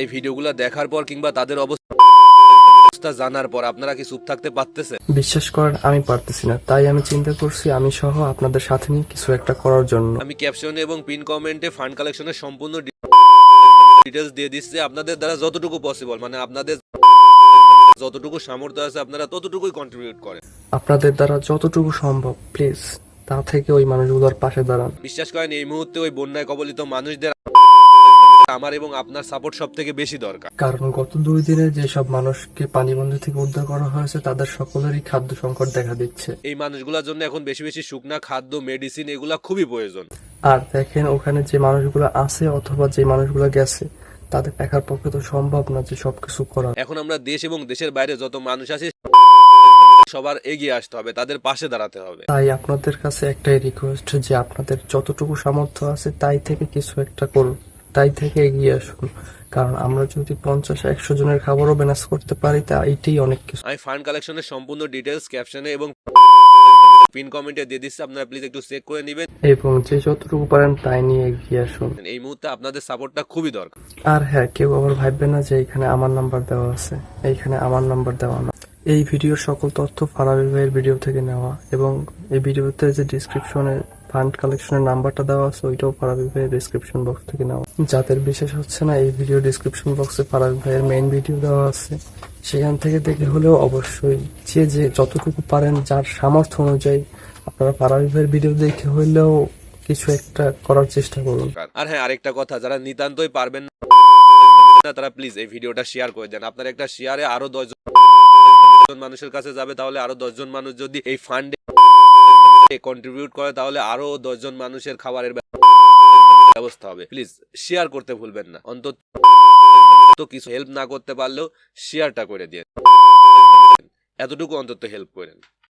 এই ভিডিওগুলো দেখার পর কিংবা তাদের অবস্থা জানার পর আপনারা কি চুপ থাকতে পারতেছে বিশ্বাস করেন আমি পারতেছি না। তাই আমি চিন্তা করছি আমি সহ আপনাদের সাথে নিয়ে কিছু একটা করার জন্য। আমি ক্যাপশনে এবং পিন কমেন্টে ফান্ড কালেকশনের সম্পূর্ণ ডিটেলস দিয়ে দিচ্ছি। আপনাদের দ্বারা যতটুকু পসিবল মানে আপনাদের যতটুকু সামর্থ্য আছে আপনারা ততটুকুই কন্ট্রিবিউট করেন। আপনাদের দ্বারা যতটুকু সম্ভব প্লিজ তা থেকে ওই মানুষগুলোর পাশে দাঁড়ান। বিশ্বাস করেন এই মুহূর্তে ওই বন্যায় কবলিত মানুষদের আমার এবং আপনার সাপোর্ট সব থেকে বেশি দরকার। কারণ গত দুই দিনে যেসব মানুষকে পানিবন্ধ থেকে উদ্ধার করা হয়েছে তাদের সকলেরই খাদ্য সংকট দেখা দিচ্ছে। এই মানুষগুলোর জন্য এখন বেশি বেশি শুকনা খাদ্য মেডিসিন এগুলা খুবই প্রয়োজন। আর দেখেন ওখানে যে মানুষগুলো আছে অথবা যে মানুষগুলো গেছে তাদের একার পক্ষে তো সম্ভব না যে সবকিছু করা এখন আমরা দেশ এবং দেশের বাইরে যত মানুষ আছে সবার এগিয়ে আসতে হবে তাদের পাশে দাঁড়াতে হবে। তাই আপনাদের কাছে একটাই রিকোয়েস্ট যে আপনাদের যতটুকু সামর্থ্য আছে তাই থেকে কিছু একটা করুন। তাই থেকে এগিয়ে আসুন। কারণ আমরা যদি পঞ্চাশ একশো জনের খাবারও ম্যানেজ করতে পারি তা এটাই অনেক কিছু। আমি ফান্ড কালেকশনের সম্পূর্ণ ডিটেলস ক্যাপশনে এবং পিন কমেন্টে দিয়ে দিচ্ছি আপনারা প্লিজ একটু চেক করে নেবেন। এবং যে যতটুকু পারেন তাই নিয়ে এগিয়ে আসুন। এই মুহূর্তে আপনাদের সাপোর্টটা খুবই দরকার। আর হ্যাঁ কেউ আবার ভাববে না যে এখানে আমার নাম্বার দেওয়া আছে। এইখানে আমার নাম্বার দেওয়া না। এই ভিডিওর সকল তথ্য ফারাবি ভাইয়ের ভিডিও থেকে নেওয়া। এবং এই ভিডিওতে যে ডিসক্রিপশনে ফান্ড কালেকশনের নাম্বারটা দেওয়া আছে, ওইটাও ফারাবি ভাইয়ের ডিসক্রিপশন বক্স থেকে নেওয়া যাদের বিশেষ হচ্ছে না, এই ভিডিও ডিসক্রিপশন বক্সে ফারাবি ভাইয়ের মেইন ভিডিও দেওয়া আছে। সেখান থেকে দেখে হলেও অবশ্যই যে যে যতটুকু পারেন, যার সামর্থ্য অনুযায়ী আপনারা ফারাবি ভাইয়ের ভিডিও দেখে হলেও কিছু একটা করার চেষ্টা করুন। আর হ্যাঁ আরেকটা কথা, যারা নিতান্তই পারবেন না, তারা প্লিজ এই ভিডিওটা শেয়ার করে দেন। আপনার একটা শেয়ারে আরও দশ জন মানুষের কাছে যাবে, তাহলে আরও দশজন মানুষ যদি এই ফান্ডে কন্ট্রিবিউট করে, তাহলে আরও দশজন মানুষের খাবারের ব্যবস্থা হবে। প্লিজ শেয়ার করতে ভুলবেন না। অন্তত তো কিছু হেল্প না করতে পারলেও শেয়ারটা করে দিয়ে এতটুকু অন্তত হেল্প করেন।